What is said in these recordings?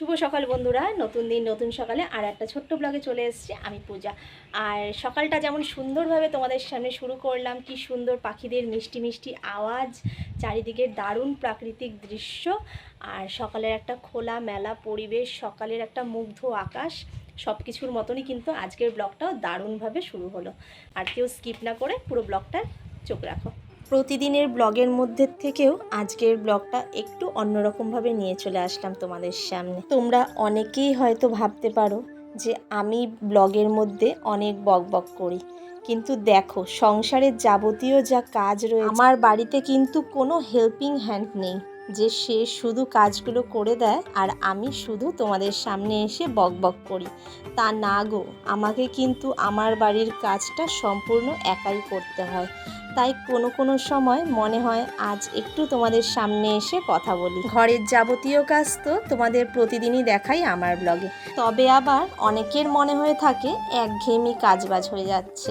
শুভ সকাল বন্ধুরা। নতুন দিন, নতুন সকালে আর একটা ছোট্ট ব্লগে চলে এসেছি আমি পূজা। আর সকালটা যেমন সুন্দরভাবে তোমাদের সামনে শুরু করলাম, কি সুন্দর পাখিদের মিষ্টি মিষ্টি আওয়াজ চারিদিকে দারুণ প্রাকৃতিক দৃশ্য, আর সকালের একটা খোলা মেলা পরিবেশ, সকালের একটা মুগ্ধ আকাশ সব কিছুর মতনই কিন্তু আজকের ব্লগটাও দারুণভাবে শুরু হলো। আর কেউ স্কিপ না করে পুরো ব্লগটা চোখ রাখো। প্রতিদিনের ব্লগের মধ্যে থেকেও আজকের ব্লগটা একটু অন্যরকমভাবে নিয়ে চলে আসলাম তোমাদের সামনে। তোমরা অনেকেই হয়তো ভাবতে পারো যে আমি ব্লগের মধ্যে অনেক বক বক করি। কিন্তু দেখো, সংসারের যাবতীয় যা কাজ রয়েছে, আমার বাড়িতে কিন্তু কোনো হেল্পিং হ্যান্ড নেই। যে সে শুধু কাজগুলো করে দেয় আর আমি শুধু তোমাদের সামনে এসে বক বক করি। তা না গো, আমাকে কিন্তু আমার বাড়ির কাজটা সম্পূর্ণ একাই করতে হয়। তাই কোনো কোনো সময় মনে হয় আজ একটু তোমাদের সামনে এসে কথা বলি। ঘরের যাবতীয় কাজ তো তোমাদের প্রতিদিনই দেখাই আমার ব্লগে। তবে আবার অনেকের মনে হয়ে থাকে একঘেয়েমি কাজবাজ হয়ে যাচ্ছে।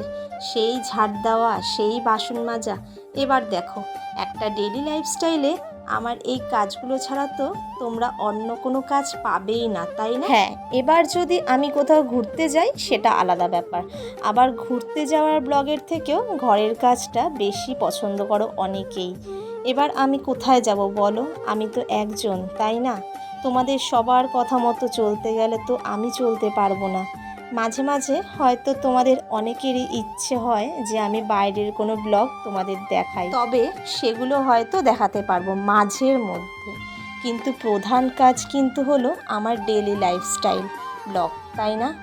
সেই ঝাড় দেওয়া, সেই বাসন মাজা, এবার দেখো, একটা ডেলি লাইফস্টাইলে আমার এই কাজগুলো ছাড়া তো তোমরা অন্য কোনো কাজ পাবেই না, তাই না? হ্যাঁ এবার যদি আমি কোথাও ঘুরতে যাই, সেটা আলাদা ব্যাপার। আবার ঘুরতে যাওয়ার ব্লগের থেকেও ঘরের কাজটা বেশি পছন্দ করো অনেকেই। এবার আমি কোথায় যাব বলো? আমি তো একজন, তাই না? তোমাদের সবার কথা মতো চলতে গেলে তো আমি চলতে পারব না। মাঝে মাঝে হয়তো তোমাদের অনেকেরই ইচ্ছে হয় যে আমি বাইরের কোনো ব্লগ তোমাদের দেখাই। তবে সেগুলো হয়তো দেখাতে পারব মাঝের মধ্যে। কিন্তু প্রধান কাজ কিন্তু হলো আমার ডেলি লাইফস্টাইল ব্লগ তাই না?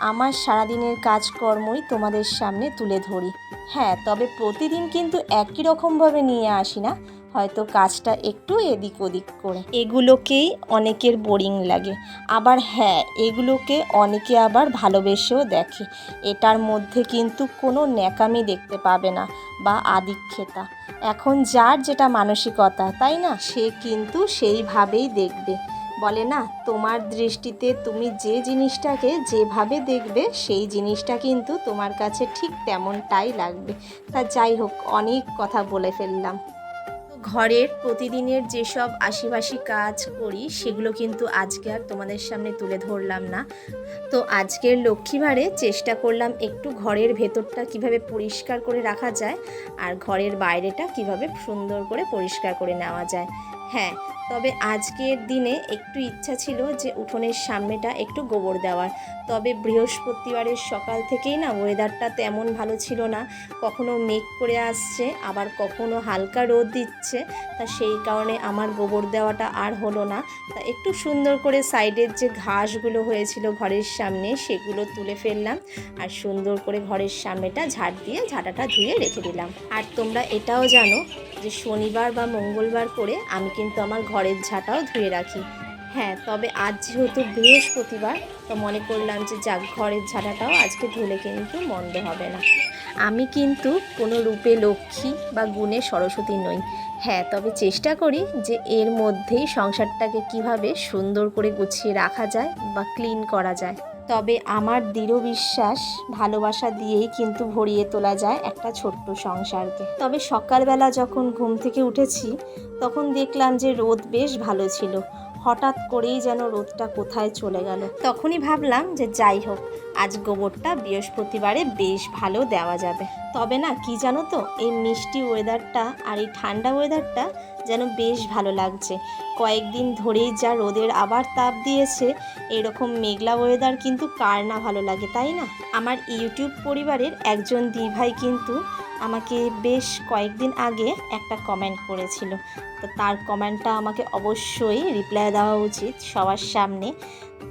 আমার সারাদিনের কাজকর্মই তোমাদের সামনে তুলে ধরি। হ্যাঁ তবে প্রতিদিন কিন্তু একই রকমভাবে নিয়ে আসি না। হয়তো কাজটা একটু এদিক ওদিক করে। এগুলোকেই অনেকের বোরিং লাগে। আবার হ্যাঁ এগুলোকে অনেকে আবার ভালোবেসেও দেখে। এটার মধ্যে কিন্তু কোনো ন্যাকামি দেখতে পাবে না বা আদিক্ষেতা। এখন যার যেটা মানসিকতা, তাই না? সে কিন্তু সেইভাবেই দেখবে। বলে না, তোমার দৃষ্টিতে তুমি যে জিনিসটাকে যেভাবে দেখবে, সেই জিনিসটা কিন্তু তোমার কাছে ঠিক তেমনটাই লাগবে। তা যাই হোক, অনেক কথা বলে ফেললাম। ঘরের প্রতিদিনের যেসব আশিবাসী কাজ করি, সেগুলো কিন্তু আজকে আর তোমাদের সামনে তুলে ধরলাম না। তো আজকের লক্ষ্মীবারে চেষ্টা করলাম একটু ঘরের ভেতরটা কীভাবে পরিষ্কার করে রাখা যায়, আর ঘরের বাইরেটা কীভাবে সুন্দর করে পরিষ্কার করে নেওয়া যায়। হ্যাঁ তবে আজকের দিনে একটু ইচ্ছা ছিল যে উঠোনের সামনেটা একটু গোবর দেওয়ার। তবে বৃহস্পতিবারের সকাল থেকেই না ওয়েদারটা তেমন ভালো ছিল না। কখনো মেঘ করে আসছে, আবার কখনো হালকা রোদ দিচ্ছে। তা সেই কারণে আমার গোবর দেওয়াটা আর হলো না। তা একটু সুন্দর করে সাইডের যে ঘাসগুলো হয়েছিল ঘরের সামনে, সেগুলো তুলে ফেললাম। আর সুন্দর করে ঘরের সামনেটা ঝাড় দিয়ে ঝাঁটাটা ধুয়ে রেখে দিলাম। আর তোমরা এটাও জানো যে শনিবার বা মঙ্গলবার করে আমি কিন্তু আমার ঘরের ঝাঁটাও ধুয়ে রাখি। হ্যাঁ তবে আজ যেহেতু বৃহস্পতিবার, তো মনে করলাম যে যাক, ঘরের ঝাঁটাটাও আজকে ধুলে কিন্তু মন্দ হবে না। আমি কিন্তু কোনো রূপে লক্ষ্মী বা গুণে সরস্বতী নই। হ্যাঁ তবে চেষ্টা করি যে এর মধ্যেই সংসারটাকে কীভাবে সুন্দর করে গুছিয়ে রাখা যায় বা ক্লিন করা যায়। তবে আমার দৃঢ় বিশ্বাস ভালোবাসা দিয়েই কিন্তু ভরিয়ে তোলা যায় একটা ছোট্ট সংসারকে। তবে সকালবেলা যখন ঘুম থেকে উঠেছি, তখন দেখলাম যে রোদ বেশ ভালো ছিল। হঠাৎ করেই যেন রোদটা কোথায় চলে গেল। তখনই ভাবলাম যে যাই হোক, আজ গোবরটা বৃহস্পতিবারে বেশ ভালো দেওয়া যাবে। তবে না, কি জানো তো, এই মিষ্টি ওয়েদারটা আর এই ঠান্ডা ওয়েদারটা যেন বেশ ভালো লাগছে। কয়েকদিন ধরেই যা রোদের আবার তাপ দিয়েছে, এরকম মেঘলা ওয়েদার কিন্তু কার না ভালো লাগে, তাই না? আমার ইউটিউব পরিবারের একজন দিভাই কিন্তু আমাকে বেশ কয়েকদিন আগে একটা কমেন্ট করেছিল। তো তার কমেন্টটা আমাকে অবশ্যই রিপ্লাই দেওয়া উচিত সবার সামনে।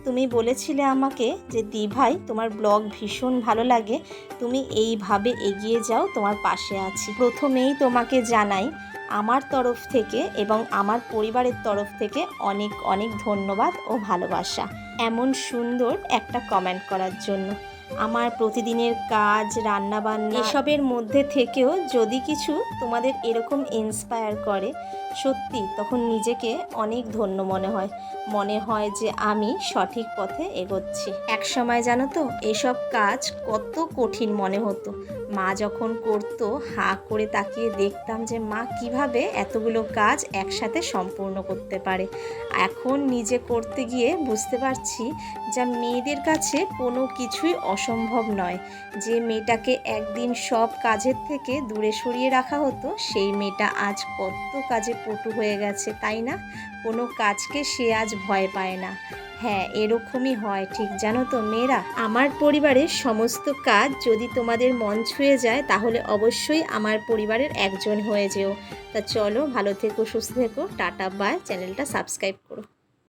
তুমি বলেছিলে আমাকে যে দি ভাই তোমার ব্লগ ভীষণ ভালো লাগে। তুমি এইভাবে এগিয়ে যাও, তোমার পাশে আছি। প্রথমেই তোমাকে জানাই, আমার তরফ থেকে এবং আমার পরিবারের তরফ থেকে অনেক অনেক ধন্যবাদ ও ভালোবাসা। এমন সুন্দর একটা কমেন্ট করার জন্য। আমার প্রতিদিনের কাজ, রান্নাবান্না, এসবের মধ্যে থেকেও যদি কিছু তোমাদের এরকম ইন্সপায়ার করে সত্যি তখন নিজেকে অনেক ধন্য মনে হয়। মনে হয় যে আমি সঠিক পথে এগোচ্ছি। এক সময় জানো তো, এসব কাজ কত কঠিন মনে হতো। মা যখন করতো, হা করে তাকিয়ে দেখতাম যে মা কীভাবে এতগুলো কাজ একসাথে সম্পূর্ণ করতে পারে। এখন নিজে করতে গিয়ে বুঝতে পারছি যা মেয়েদের কাছে কোনো কিছুই অসম্ভব নয়। যে মেয়েটাকে একদিন সব কাজের থেকে দূরে সরিয়ে রাখা হতো, সেই মেয়েটা আজ কত কাজে পটু হয়ে গেছে, তাই না? কোনো কাজকে সে আজ ভয় পায় না। হ্যাঁ এরকমই হয়, ঠিক জানো তো মেয়েরা? আমার পরিবারের সমস্ত কাজ যদি তোমাদের মন ছুঁয়ে যায়, তাহলে অবশ্যই আমার পরিবারের একজন হয়ে যেও। তা চলো, ভালো থেকো, সুস্থ থেকো, টাটা বাই চ্যানেলটা সাবস্ক্রাইব করো।